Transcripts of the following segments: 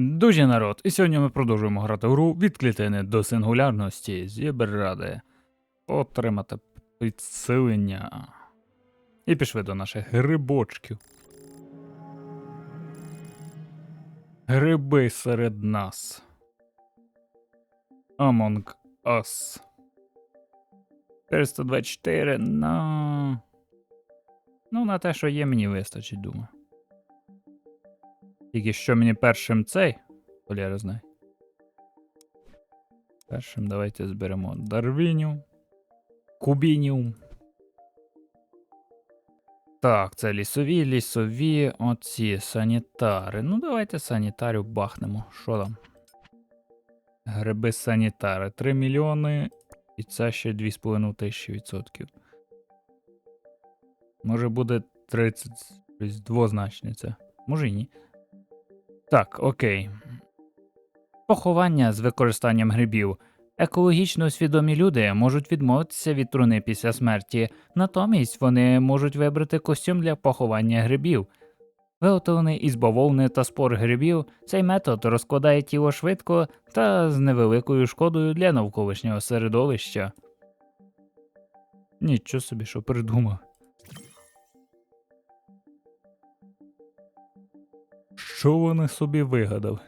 Дуже народ, і сьогодні ми продовжуємо грати в гру від клітини до сингулярності зібради. Отримати підсилення. І пішли до наших грибочків. Гриби серед нас. Among Us. 424 на. Ну, на те, що є, мені вистачить, думаю. Тільки що мені першим цей. Валера знає. Першим давайте зберемо Дарвініум. Кубініум. Так, це лісові, лісові, оці санітари. Ну, давайте санітарів бахнемо. Що там? Гриби санітари. 3 мільйони. І це ще 2,5 тисячі відсотків. Може буде 30, тобто двозначниця. Може і ні. Так, окей. Поховання з використанням грибів. Екологічно свідомі люди можуть відмовитися від труни після смерті, натомість вони можуть вибрати костюм для поховання грибів. Виготовлений із бавовни та спор грибів, цей метод розкладає тіло швидко та з невеликою шкодою для навколишнього середовища. Нічого собі, що придумав. Що вони собі вигадав?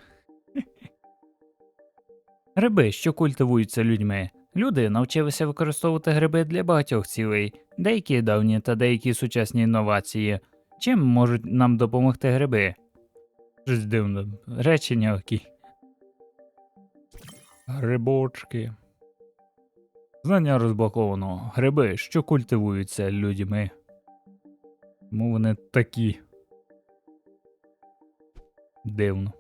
Гриби, що культивуються людьми. Люди навчилися використовувати гриби для багатьох цілей, деякі давні та деякі сучасні інновації. Чим можуть нам допомогти гриби? Щось дивно. Речення окі. Грибочки. Знання розблоковано. Гриби, що культивуються людьми. Чому вони такі? Дивно.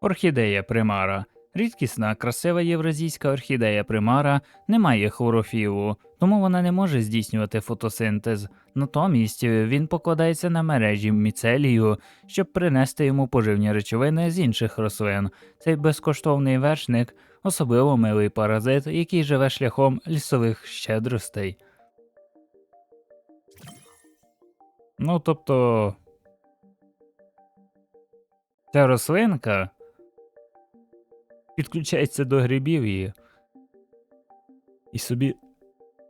Орхідея примара. Рідкісна, красива євразійська орхідея примара не має хлорофілу, тому вона не може здійснювати фотосинтез. Натомість він покладається на мережі міцелію, щоб принести йому поживні речовини з інших рослин. Цей безкоштовний вершник особливо милий паразит, який живе шляхом лісових щедростей. Ну, тобто. Ця рослинка підключається до грибів і. І собі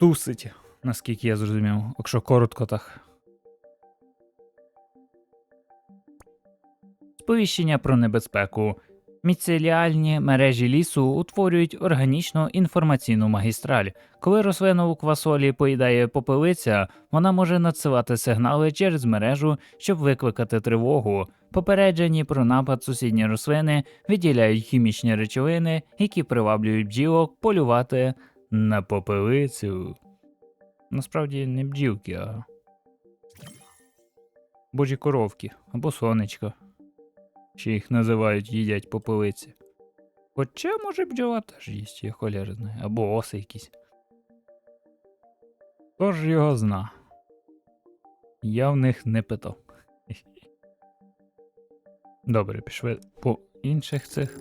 тусить, наскільки я зрозумів, якщо коротко так. Сповіщення про небезпеку. Міцеліальні мережі лісу утворюють органічну інформаційну магістраль. Коли рослину у квасолі поїдає попелиця, вона може надсилати сигнали через мережу, щоб викликати тривогу. Попереджені про напад сусідні рослини виділяють хімічні речовини, які приваблюють бджілок полювати на попелицю. Насправді не бджілки, а божі коровки або сонечко. Ще їх називають їдять попелиці. Хоча, може, бджола теж їсть, я холєр знає, або оси якісь. Хто ж його зна? Я в них не питав. Добре, пішли по інших цих.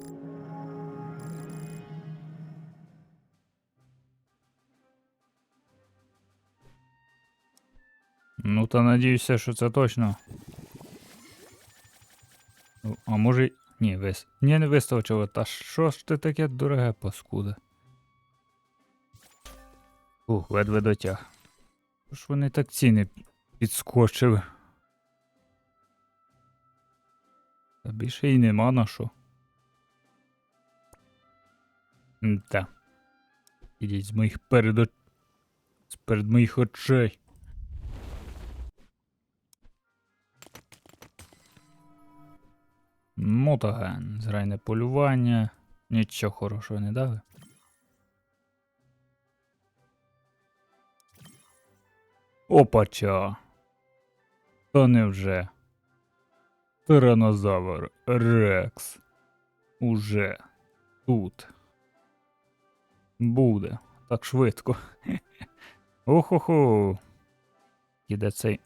Ну, та надіюся, що це точно. А може. Ні, вис. Ні, не виставчило. Та що ж ти таке дороге паскуда? Ух, ледве дотяг. Що ж вони так ціни підскочили? Та більше й нема на що. Та. Ідіть з моїх перед... з перед моїх очей. Мотоген, зрайне полювання. Нічого хорошого не дали. Опача. Та невже? Тиранозавр Рекс. Уже тут. Буде. Так швидко. Охо-хо. Іде цей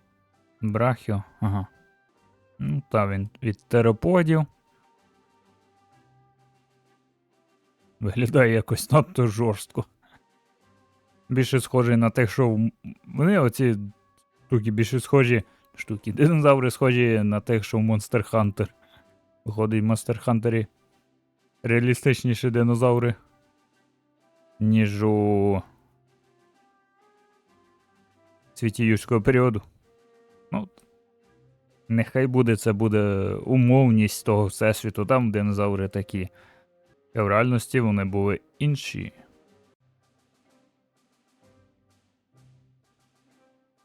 брахіо. Ага. Ну, та він від тероподів. Виглядає якось надто жорстко. Більше схожий на тих, що. Вони оці штуки більше схожі. Штуки. Динозаври схожі на тих, що в Monster Hunter. Виходить, в Монстер Хантері реалістичніші динозаври, ніж у світі юрського періоду. Ну, нехай буде це буде умовність того всесвіту, там динозаври такі. В реальності вони були інші.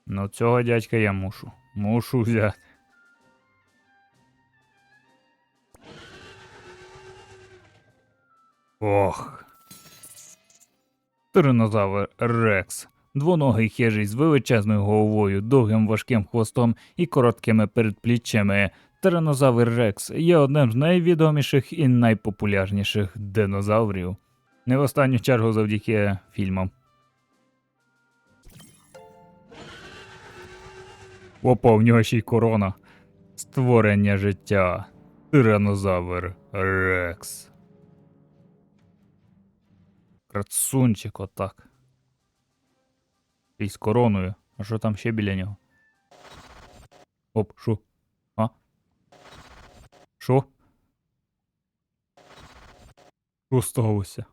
Ну, цього дядька я мушу. Мушу взяти. Ох. Тиранозавр Рекс. Двоногий хижий з величезною головою, довгим важким хвостом і короткими передпліччями. Тиранозавр Рекс є одним з найвідоміших і найпопулярніших динозаврів. Не в останню чергу завдяки фільмам. Опа, нього ще й корона. Створення життя. Тиранозавр Рекс. Красунчик отак. І з короною. А що там ще біля нього? Оп, шо? А? Шо? Що сталося?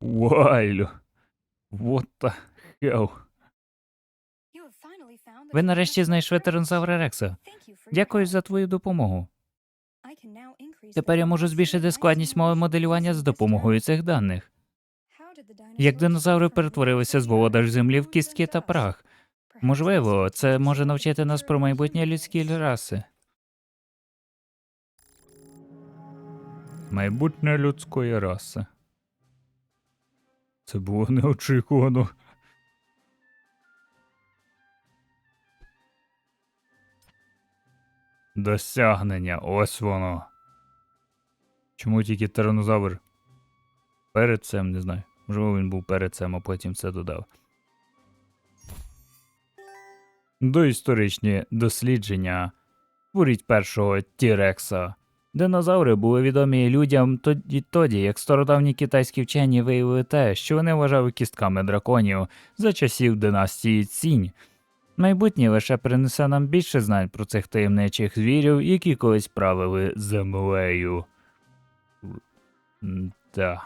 Вайлю. What the hell? Ви нарешті знайшли тиранозавра Рекса. Дякую за твою допомогу. Тепер я можу збільшити складність мого моделювання за допомогою цих даних. Як динозаври перетворилися з володар землі в кістки та прах. Можливо, це може навчити нас про майбутнє людські раси. Майбутнє людської раси. Це було неочікувано. Досягнення, ось воно. Чому тільки тиранозавр? Перед цим, не знаю. Можливо, він був перед цим, а потім це додав. Доісторичні дослідження. Творіть першого Тірекса. Динозаври були відомі людям тоді, тоді, як стародавні китайські вчені виявили те, що вони вважали кістками драконів за часів династії Цінь. Майбутнє лише принесе нам більше знань про цих таємничих звірів, які колись правили землею. Та.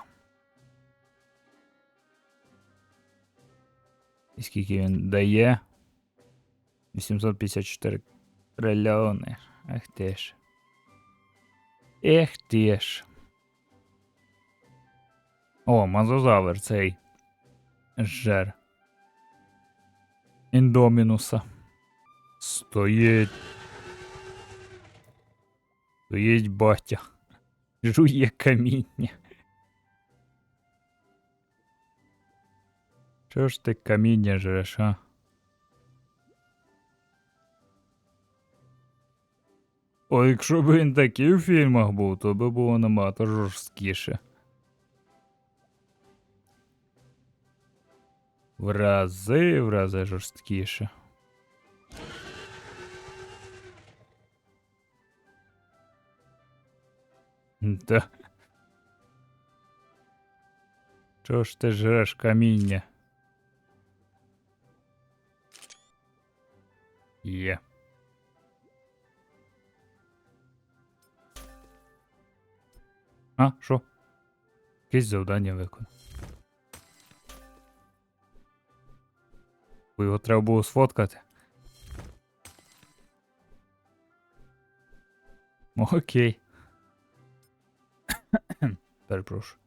І скільки він дає? 854 трильйони. Ех ти ж. Ех ти ж. О, мазозавр цей. Жер. Індомінуса. Стоїть. Стоїть батя. Жує каміння. Чого ж ти каміння жреш, а? О, якщо б він такий в фільмах був, то би було набагато жорсткіше. В рази, в рази жорсткіше. Та. Чого ж ти жреш каміння? Є. А, що? Якесь завдання виконав. Бо його треба було сфоткати. Окей. Перепрошую.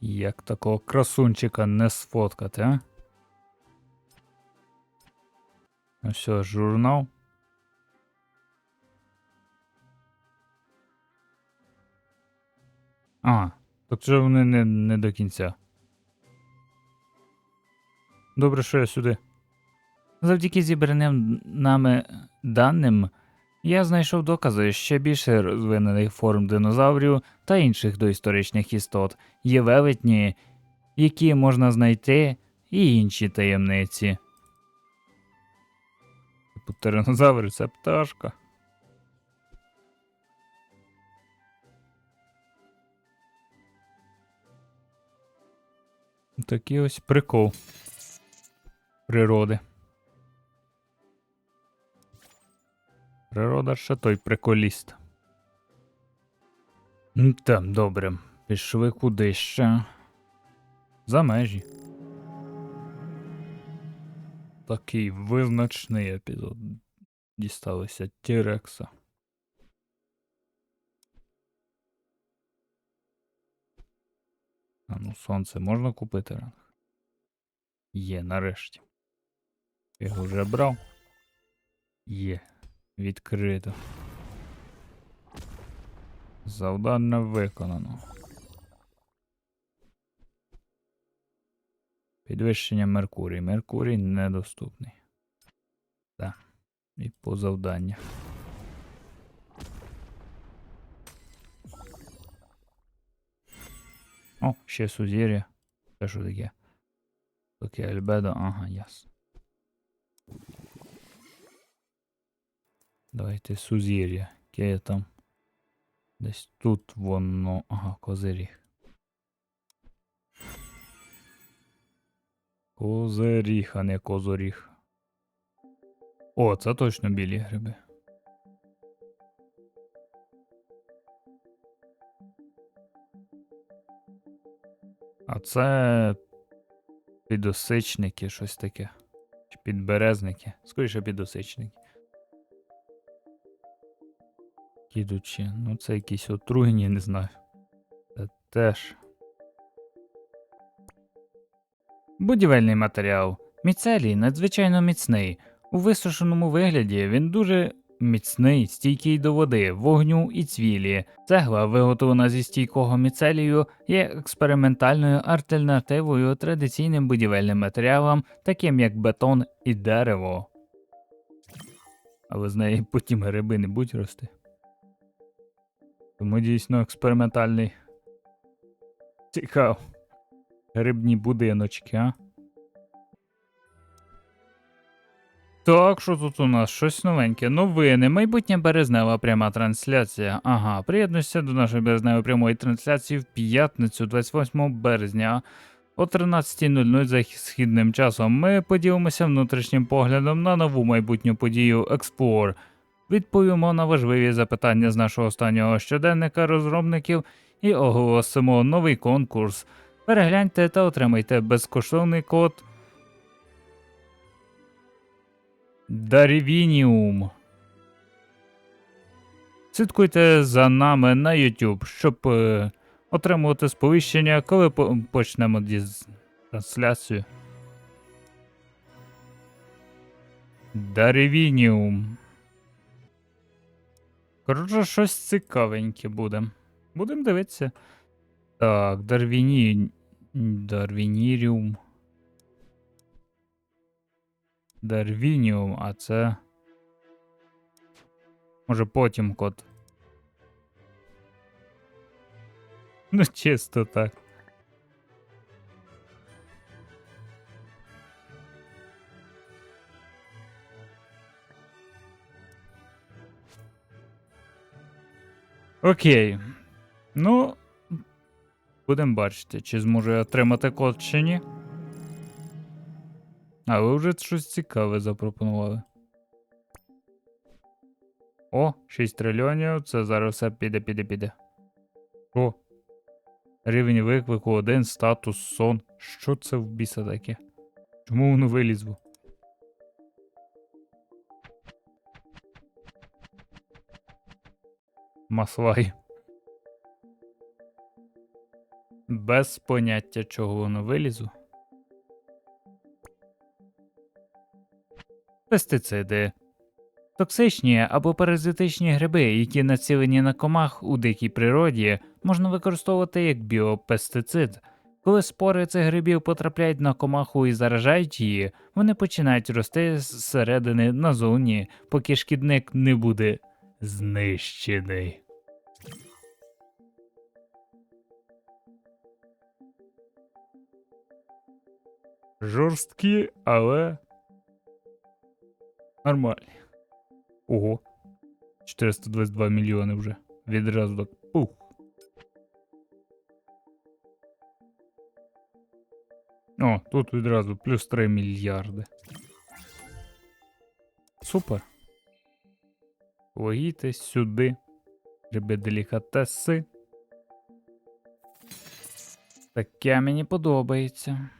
Як такого красунчика не сфоткати, а? Ну все, журнал. А, так вже вони не, не до кінця. Добре, що я сюди. Завдяки зібраним нами даним, я знайшов докази ще більше розвинених форм динозаврів та інших доісторичних істот, є велетні, які можна знайти, і інші таємниці. Типу тиранозавр це пташка. Такий ось прикол природи. Природа ще той приколіст. Там, добре. Пішли куди ще. За межі. Такий визначний епізод. Дісталися Тірекса. А ну, сонце можна купити ранг? Є, нарешті. Його вже брав. Є. Відкрито. Завдання виконано. Підвищення Меркурій. Меркурій недоступний. Так. І по завданнях. О, ще сузір'я. Це що таке? Таке Альбедо, ага, ясно. Давайте сузір'я. Яке є там? Десь тут воно. Ага, козиріг. Козиріг, а не козоріг. О, це точно білі гриби. А це підосичники, щось таке. Чи підберезники. Скоріше підосичники. Ідучи. Ну, це якісь отруєння, не знаю. Це теж. Будівельний матеріал. Міцелій надзвичайно міцний. У висушеному вигляді він дуже міцний, стійкий до води, вогню і цвілі. Цегла, виготовлена зі стійкого міцелію, є експериментальною альтернативою традиційним будівельним матеріалам, таким як бетон і дерево. Але з неї потім гриби не будуть рости. Тому дійсно експериментальний. Цікаво. Грибні будиночки, а? Так, що тут у нас? Щось новеньке. Новини. Майбутня березнева пряма трансляція. Ага, приєднуйся до нашої березневої прямої трансляції в п'ятницю, 28 березня о 13.00 за східним часом. Ми поділимося внутрішнім поглядом на нову майбутню подію Explore. Відповімо на важливі запитання з нашого останнього щоденника розробників і оголосимо новий конкурс. Перегляньте та отримайте безкоштовний код Дарвініум. Слідкуйте за нами на YouTube, щоб е, отримувати сповіщення, коли по- почнемо діз- трансляцію. Дарвініум. Коротше, щось цікавеньке буде. Будемо дивитися. Так, Дарвіні... Дарвініріум. Дарвініум, а це. Може потім код. Ну, чисто так. Окей. Ну, Будемо бачити, чи зможу я отримати код чи ні. А ви вже щось цікаве запропонували. О, 6 трильйонів. Це зараз все піде, піде, піде. О. Рівень виклику 1, статус, сон. Що це в біса таке? Чому воно вилізло? Маслай. Без поняття, чого воно вилізло. Пестициди. Токсичні або паразитичні гриби, які націлені на комах у дикій природі, можна використовувати як біопестицид. Коли спори цих грибів потрапляють на комаху і заражають її, вони починають рости зсередини назовні, поки шкідник не буде знищений. Жорсткі, але Нормально. Ого. 422 мільйони вже. Відразу так. Пух. О, тут відразу плюс 3 мільярди. Супер. Вогіти сюди. Гриби делікатеси. Таке мені подобається.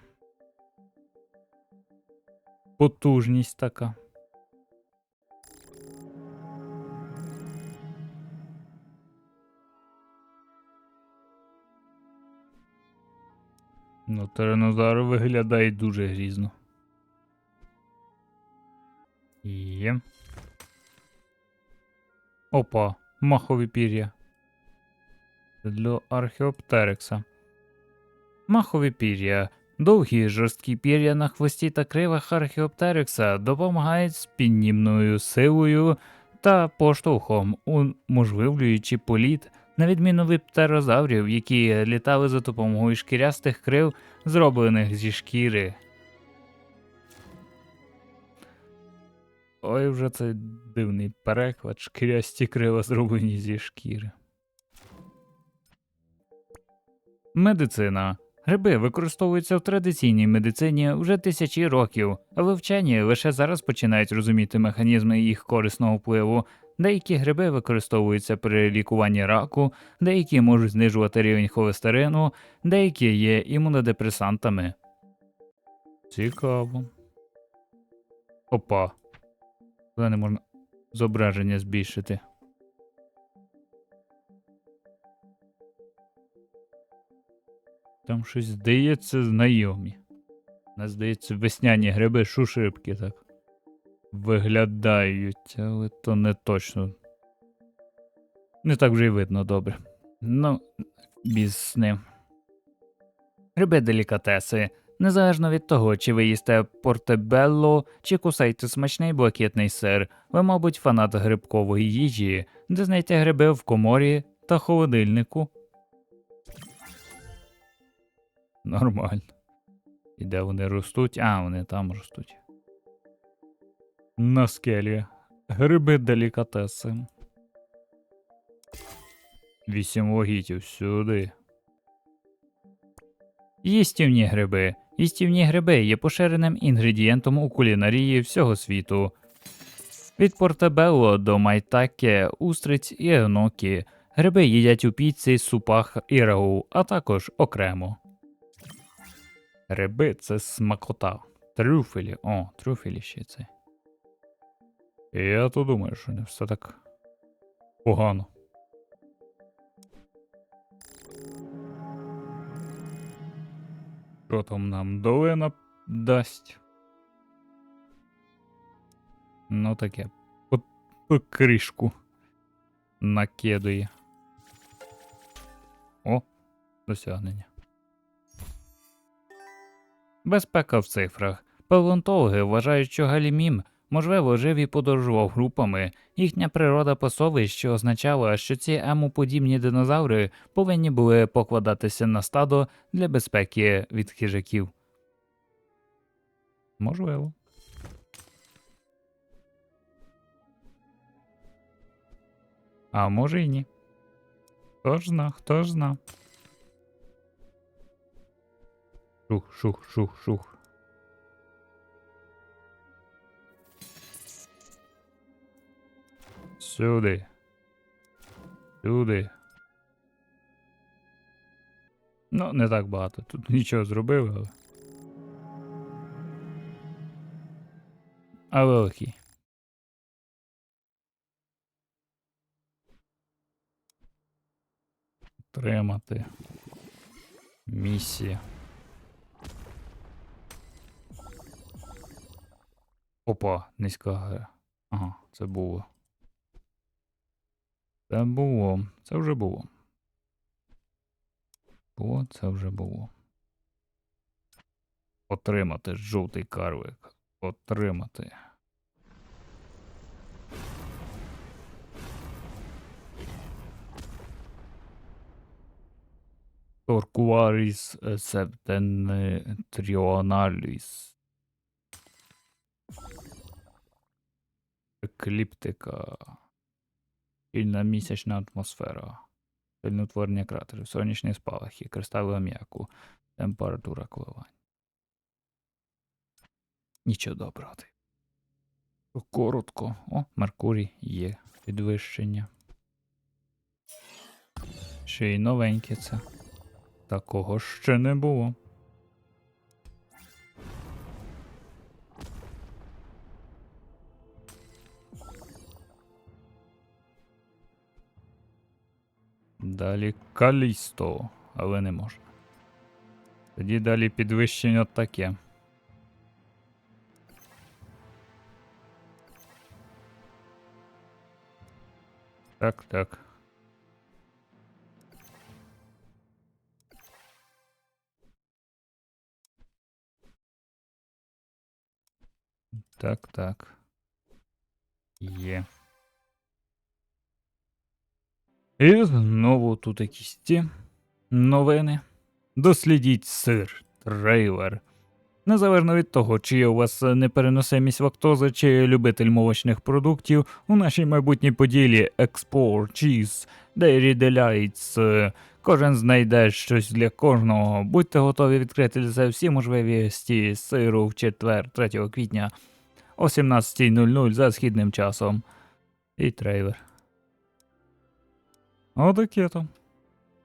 Потужність така. Ну, тиранозавр виглядає дуже грізно. Є. Опа, махові пір'я. Для археоптерекса. Махові пір'я. Довгі жорсткі пір'я на хвості та кривах археоптерекса допомагають з піднімною силою та поштовхом, уможливлюючи політ, на відміну від птерозаврів, які літали за допомогою шкірястих крил, зроблених зі шкіри. Ой, вже цей дивний переклад, шкірясті крила зроблені зі шкіри. Медицина. Гриби використовуються в традиційній медицині вже тисячі років, але вчені лише зараз починають розуміти механізми їх корисного впливу. Деякі гриби використовуються при лікуванні раку, деякі можуть знижувати рівень холестерину, деякі є імунодепресантами. Цікаво. Опа. Куди не можна зображення збільшити. Там щось здається знайомі. Не здається, весняні гриби шушипки так. Виглядають, але то не точно. Не так вже й видно добре. Ну, біз ним. Гриби делікатеси. Незалежно від того, чи ви їсте портебелло, чи кусаєте смачний блакитний сир, ви, мабуть, фанат грибкової їжі, де знайти гриби в коморі та холодильнику. Нормально. І де вони ростуть? А, вони там ростуть. На скелі. Гриби делікатеси. Вісім вогітів сюди. Їстівні гриби. Їстівні гриби є поширеним інгредієнтом у кулінарії всього світу. Від портабелло до майтаке, устриць і енокі. Гриби їдять у піці, супах і рагу, а також окремо. Гриби це смакота. Трюфелі. О, трюфелі ще це. Я то думаю, що не все так погано. Що там нам долина дасть? Ну таке. По, по кришку накидує. О, досягнення. Безпека в цифрах. Палеонтологи вважають, що галімім, можливо, жив і подорожував групами. Їхня природа пасовищ, що означало, що ці емоподібні динозаври повинні були покладатися на стадо для безпеки від хижаків. Можливо. А може і ні. Хто ж зна, хто ж зна. Шух, шух, шух, шух. Сюди. Сюди. Ну, не так багато. Тут нічого зробив, але. Але окей. Тримати. Місія. Опа, низька гра. Ага, це було. Це було. Це вже було. Було, це вже було. Отримати жовтий карвик. Отримати. Торкуаріс септентріоналіс. Екліптика. Щільна місячна атмосфера. Сильнотворення кратерів, сонячні спалахи, кристали аміаку, температура коливань. Нічого доброго. Коротко. О, Меркурій є. Підвищення. Ще й новеньке це. Такого ще не було. Далі Калісто, але не можна. Тоді далі підвищення таке. Так, так. Так, так. Є. І знову тут якісь ті новини. Дослідіть сир, трейлер. Незалежно від того, чи є у вас непереносимість лактози, чи любитель молочних продуктів, у нашій майбутній поділі Explore Cheese, Dairy Delights, е, кожен знайде щось для кожного. Будьте готові відкрити себе всі можливості сиру в четвер, 3 квітня о 17.00 за східним часом. І трейлер. Отаке там.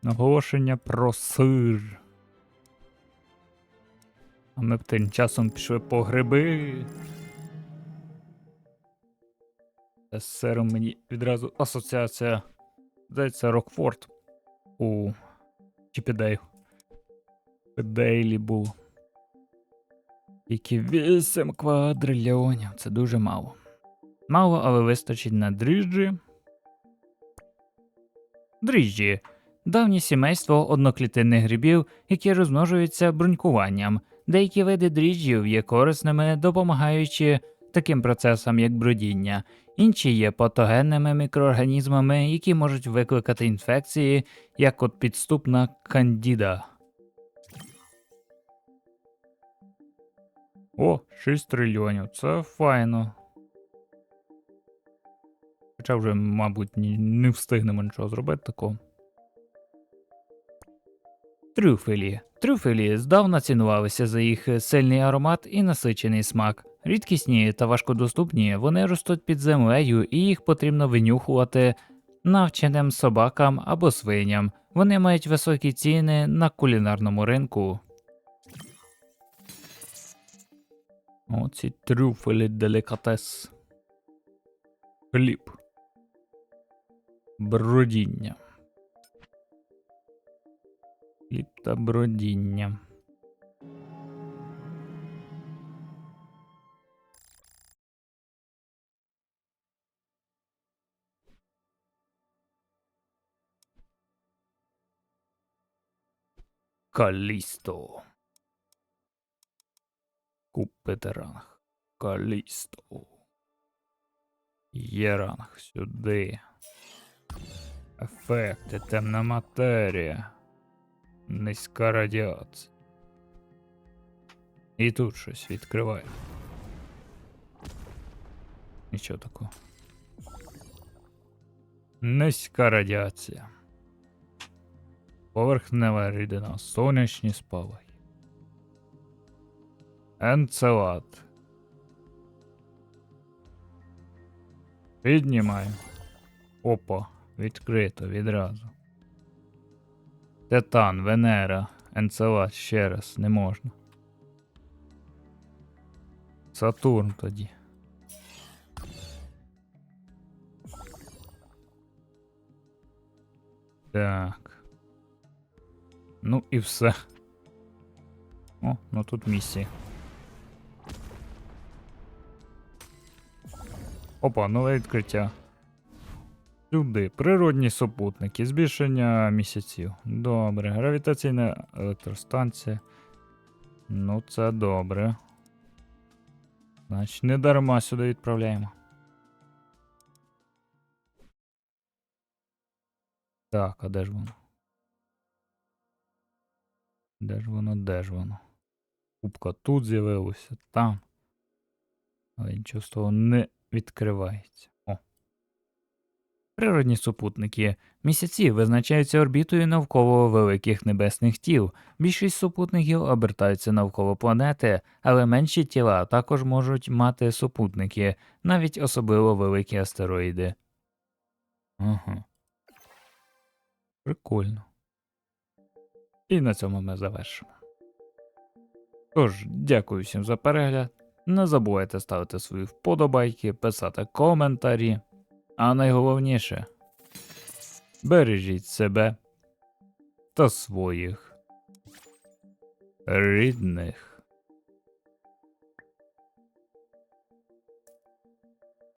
Оголошення про сир. А ми б тим часом пішли по гриби. З сиром мені відразу асоціація. Здається, Рокфорд у Чіпідею. Педейлі був. Тільки 8 квадрильйонів. Це дуже мало. Мало, але вистачить на дріжджі. Дріжджі давнє сімейство одноклітинних грибів, які розмножуються брунькуванням. Деякі види дріжджів є корисними, допомагаючи таким процесам, як бродіння. Інші є патогенними мікроорганізмами, які можуть викликати інфекції, як от підступна кандіда. О, 6 трильйонів. Це файно. Хоча вже, мабуть, не встигнемо нічого зробити такого. Трюфелі. Трюфелі здавна цінувалися за їх сильний аромат і насичений смак. Рідкісні та важкодоступні, вони ростуть під землею і їх потрібно винюхувати навченим собакам або свиням. Вони мають високі ціни на кулінарному ринку. Оці трюфелі делікатес. Хліб. Бродіння. Хліб та бродіння. Калісто. Купити. Калісто. Є сюди. Ефекти, темна матерія. Низька радіація. І тут щось відкриває. Нічого такого. Низька радіація. Поверхнева рідина, сонячні спалахи. Енцелад. Піднімаю. Опа, відкрито відразу. Титан, Венера, Енцелад ще раз не можна. Сатурн тоді. Так. Ну і все. О, ну тут місія. Опа, нове відкриття. Сюди. Природні супутники. Збільшення місяців. Добре. Гравітаційна електростанція. Ну, це добре. Значить, не дарма сюди відправляємо. Так, а де ж воно? Де ж воно, де ж воно? Кубка тут з'явилося, там. Але нічого з того не відкривається. Природні супутники. Місяці визначаються орбітою навколо великих небесних тіл. Більшість супутників обертаються навколо планети, але менші тіла також можуть мати супутники, навіть особливо великі астероїди. Ага. Прикольно. І на цьому ми завершимо. Тож, дякую всім за перегляд. Не забувайте ставити свої вподобайки, писати коментарі. А найголовніше бережіть себе та своїх рідних.